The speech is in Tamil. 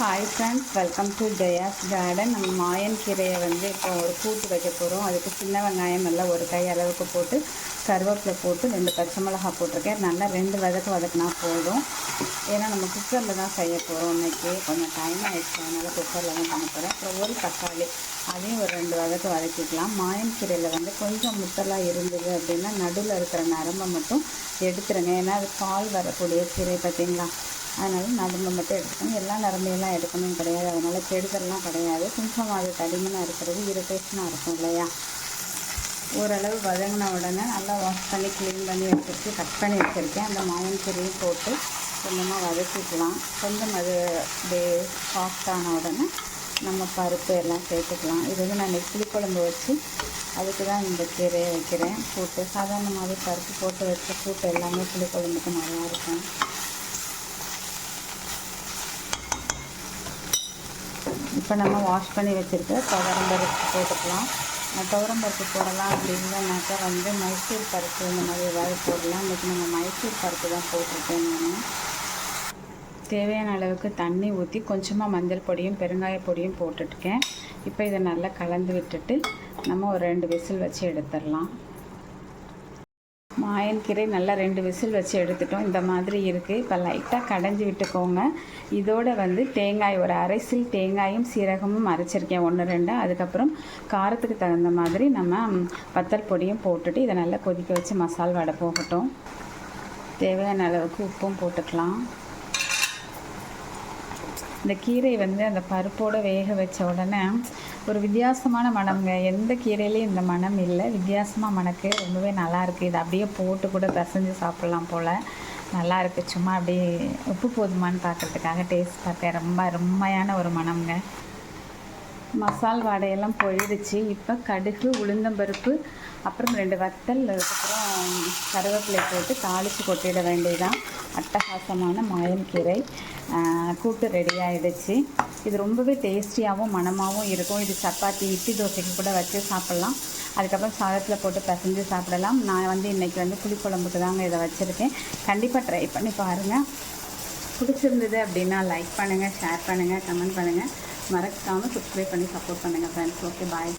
Hi friends welcome to Jaya's garden நம்ம மாயன் கீரையை வந்து இப்போ ஒரு கூட்டு வைக்க போகிறோம் அதுக்கு சின்ன வெங்காயம் எல்லாம் ஒரு கை அளவுக்கு போட்டு கருவேப்பிலை போட்டு ரெண்டு பச்சை மிளகா போட்டிருக்கேன். நல்லா ரெண்டு வதக்கு வதக்குனா போதும். ஏன்னா நம்ம குக்கரில் தான் செய்ய போகிறோம் இன்றைக்கி கொஞ்சம் டைம் ஆகிடுச்சு அதனால் குக்கரில் தான் பண்ண போகிறேன் அப்புறம் ஒரு தக்காளி. அதையும் ஒரு ரெண்டு வதக்கு வதக்கிக்கலாம். மாயன் கீரையில் வந்து கொஞ்சம் முத்தலாக இருந்தது அப்படின்னா நடுவில் இருக்கிற நரம்பை மட்டும் எடுத்துருங்க. ஏன்னா அது பால் வரக்கூடிய கீரை பார்த்தீங்களா? அதனால் நரம்பு மட்டும் எடுத்துக்கணும். எல்லா நரம்பையெல்லாம் எடுக்கணும் கிடையாது. அதனால் கெடுதல்லாம் கிடையாது. கொஞ்சம் அது தடிமனாக இருக்கிறது இரிட்டேஷனாக இருக்கும் இல்லையா? ஓரளவு வதங்கின உடனே நல்லா வாஷ் பண்ணி க்ளீன் பண்ணி வச்சுருச்சு. கட் பண்ணி வச்சுருக்கேன். அந்த மாயன் கறியும் போட்டு கொஞ்சமாக வதக்கிக்கலாம். கொஞ்சம் அது டே சாஃப்டான உடனே நம்ம பருப்பு எல்லாம் சேர்த்துக்கலாம். இது வந்து நான் புளி குழம்பு வச்சு அதுக்கு தான் இந்த கீரையை வைக்கிறேன். கூட்டு சாதாரணமாகவே பருப்பு போட்டு வச்ச கூட்டு எல்லாமே புளி குழம்புக்கு நல்லாயிருக்கும் இப்போ நம்ம வாஷ் பண்ணி வச்சுருக்க துவரம்பருப்பு போட்டுக்கலாம். துவரம்பருப்பு போடலாம் அப்படி வந்து மைசூர் பருப்பு இந்த மாதிரி ஏதாவது போடலாம். இன்றைக்கி நம்ம மைசூர் பருப்பு தான் போட்டிருக்கேன் நான். தேவையான அளவுக்கு தண்ணி ஊற்றி கொஞ்சமாக மஞ்சள் பொடியும் பெருங்காய பொடியும் போட்டுட்ருக்கேன் இப்போ இதை நல்லா கலந்து விட்டுட்டு நம்ம ஒரு ரெண்டு விசில் வச்சு எடுத்துடலாம். மாயன் கீரை நல்லா ரெண்டு விசில் வச்சு எடுத்துட்டோம். இந்த மாதிரி இருக்குது இப்போ லைட்டாக கடைஞ்சி விட்டுக்கோங்க. இதோட வந்து தேங்காய் ஒரு அரைசில் தேங்காயும் சீரகமும் அரைச்சிருக்கேன். ஒன்று ரெண்டு. அதுக்கப்புறம் காரத்துக்கு தகுந்த மாதிரி நம்ம வத்தல் பொடியும் போட்டுட்டு இதை நல்லா கொதிக்க வச்சு மசால் வடை போகட்டும். தேவையான அளவுக்கு உப்பும் போட்டுக்கலாம். இந்த கீரை வந்து அந்த பருப்போடு வேக வச்ச உடனே ஒரு வித்தியாசமான மனம்ங்க. எந்த கீரையிலையும் இந்த மனம் இல்லை. வித்தியாசமாக மனக்கு ரொம்பவே நல்லாயிருக்கு இதை அப்படியே போட்டு கூட பிசைஞ்சு சாப்பிட்லாம் போல். நல்லா இருக்குது சும்மா அப்படியே உப்பு போதுமான்னு பார்க்குறதுக்காக டேஸ்ட் பார்த்தேன். ரொம்ப அருமையான ஒரு மனம்ங்க. மசால் வாடையெல்லாம் போயிடுச்சு இப்போ கடுகு உளுந்தம்பருப்பு அப்புறம் ரெண்டு வத்தல் அதுக்கப்புறம் கருவேப்பிலை போட்டு தாளித்து கொட்டிட வேண்டியதான் அட்டகாசமான மாயன்கீரை கூட்டு ரெடி ஆகிடுச்சு இது ரொம்பவே டேஸ்டியாகவும் மனமாகவும் இருக்கும். இது சப்பாத்தி இட்லி தோசைக்கு கூட வச்சு சாப்பிட்லாம். அதுக்கப்புறம் சாதத்தில் போட்டு பசஞ்சு சாப்பிடலாம். நான் வந்து இன்றைக்கி வந்து புளிக்குழம்புக்கு தாங்க இதை வச்சுருக்கேன். கண்டிப்பாக ட்ரை பண்ணி பாருங்கள் பிடிச்சிருந்தது அப்படின்னா லைக் பண்ணுங்கள் ஷேர் பண்ணுங்கள் கமெண்ட் பண்ணுங்கள் மறக்காமல் சப்ஸ்கிரைப் பண்ணி சப்போர்ட் பண்ணுங்கள் ஃப்ரெண்ட்ஸ் ஓகே பாய்